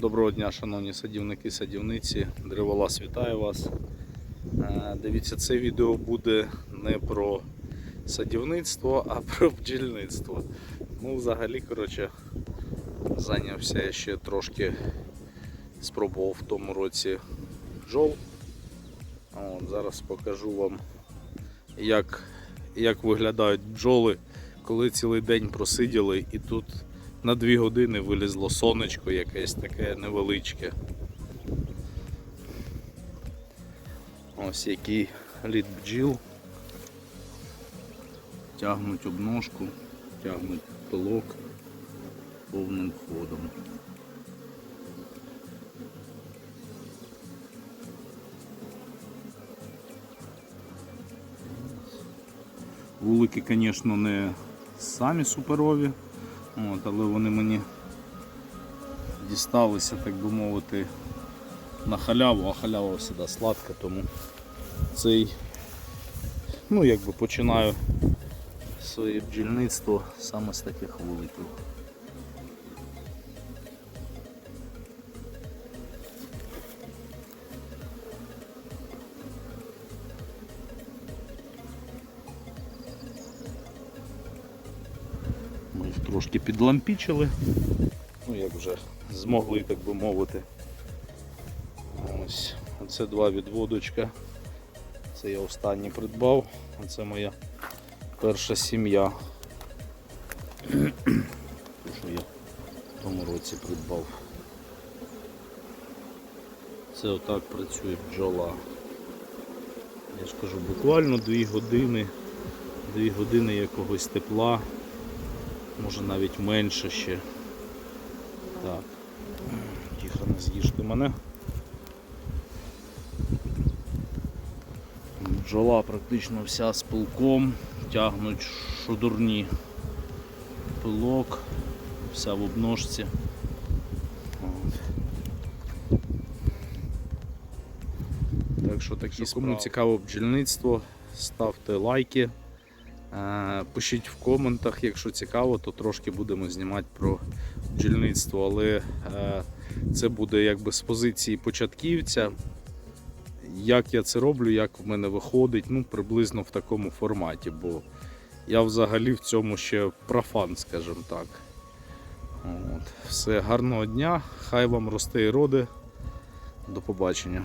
Доброго дня, шановні садівники, садівниці. Древолаз вітаю вас. Е, Дивіться, це відео буде не про садівництво, а про бджільництво. Ну, взагалі, коротше, зайнявся я ще трошки, спробував в тому році бджол. От, зараз покажу вам, як, як виглядають бджоли, коли цілий день просиділи і тут на 2 години вилізло сонечко якесь таке невеличке. Ось який лід бджіл. Тягнуть обножку, тягнуть пилок повним ходом. Вулики, звісно, не самі суперові, от, але вони мені дісталися, так би мовити, на халяву, а халява завжди сладка, тому цей, ну якби починаю своє бджільництво саме з таких вуликів. Трошки підлампічили, ну як вже змогли, так би мовити. Ось, оце два відводочка. Це я останній придбав, це моя перша сім'я. Що я в тому році придбав. Це отак працює бджола. Я ж кажу, буквально 2 години, 2 години якогось тепла, може навіть менше ще. Так, тихо не з'їжте мене. Бджола практично вся з пилком, тягнуть шудурні пилок, вся в обножці. От. Так що такі кому цікаво бджільництво, ставте лайки, пишіть в коментах, якщо цікаво, то трошки будемо знімати про бджільництво, але е, це буде якби з позиції початківця. Як я це роблю, як в мене виходить, ну приблизно в такому форматі, бо я взагалі в цьому ще профан, скажімо так. От. Все, гарного дня, хай вам росте і роди. До побачення.